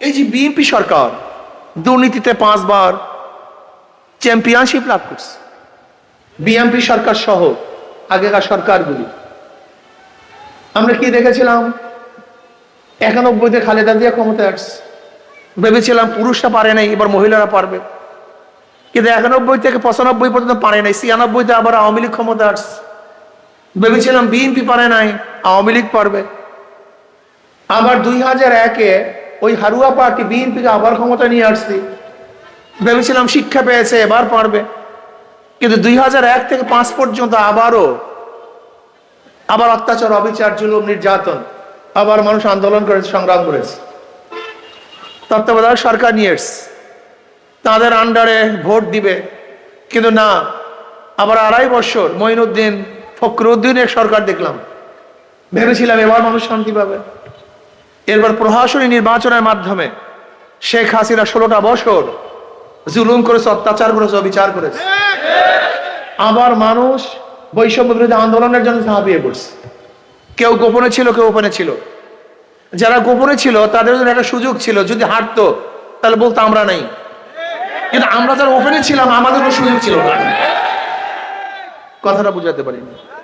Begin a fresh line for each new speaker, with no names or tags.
এই যে বিএনপি সরকার দুর্নীতিতে পাঁচবার চ্যাম্পিয়নশিপ লাভ করছে। বিএনপি সরকার সহ আগেকার সরকারগুলি। আমরা কি দেখেছিলাম? একানব্বইতে খালেদা দিয়ে ক্ষমতা আসছে। ভেবেছিলাম পুরুষরা পারে নাই, এবার মহিলারা পারবে। কিন্তু একানব্বই থেকে পঁচানব্বই পর্যন্ত পারে নাই, ছিয়ানব্বইতে আবার আওয়ামী লীগ ক্ষমতা আসছে। ভেবেছিলাম বিএনপি পারে নাই, আওয়ামী লীগ পারবে। আবার দুই হাজার একে ওই হারুয়া পার্টি বিএনপিকে আবার ক্ষমতা নিয়ে আসছি। ভেবেছিলাম শিক্ষা পেয়েছে, এবার পারবে। কিন্তু দুই হাজার এক থেকে পাঁচ পর্যন্ত আবারও, আবার অত্যাচার, অবিচার, জুলুম, নির্যাতন, আবার মানুষ আন্দোলন করেছে, সংগ্রাম করেছে। তত্ত্বাবধায়ক সরকার নিয়ে এসছে। তাদের আন্ডারে ভোট দিবে। কিন্তু না, আবার আড়াই বছর মঈনুদ্দিন ফখরুদ্দিনের সরকার দেখলাম। ভেবেছিলাম এবার মানুষ শান্তি পাবে। এরপর প্রশাসনী নির্বাচনের মাধ্যমে শেখ হাসিনা ষোলোটা বছর জুলুম করেছে, অত্যাচার করেছে, অবিচার করেছে। আবার মানুষ বৈষম্য বিরোধী আন্দোলনের জন্য ঝাঁপিয়ে পড়ছে। কেউ গোপনে ছিল, কেউ ওপেনে ছিল। যারা গোপনে ছিল, তাদের জন্য একটা সুযোগ ছিল, যদি হাঁটতো তাহলে বলতো আমরা নাই। কিন্তু আমরা যারা ওপেনে ছিলাম, আমাদের কোনো সুযোগ ছিল না। কথাটা বুঝাতে পারিনি।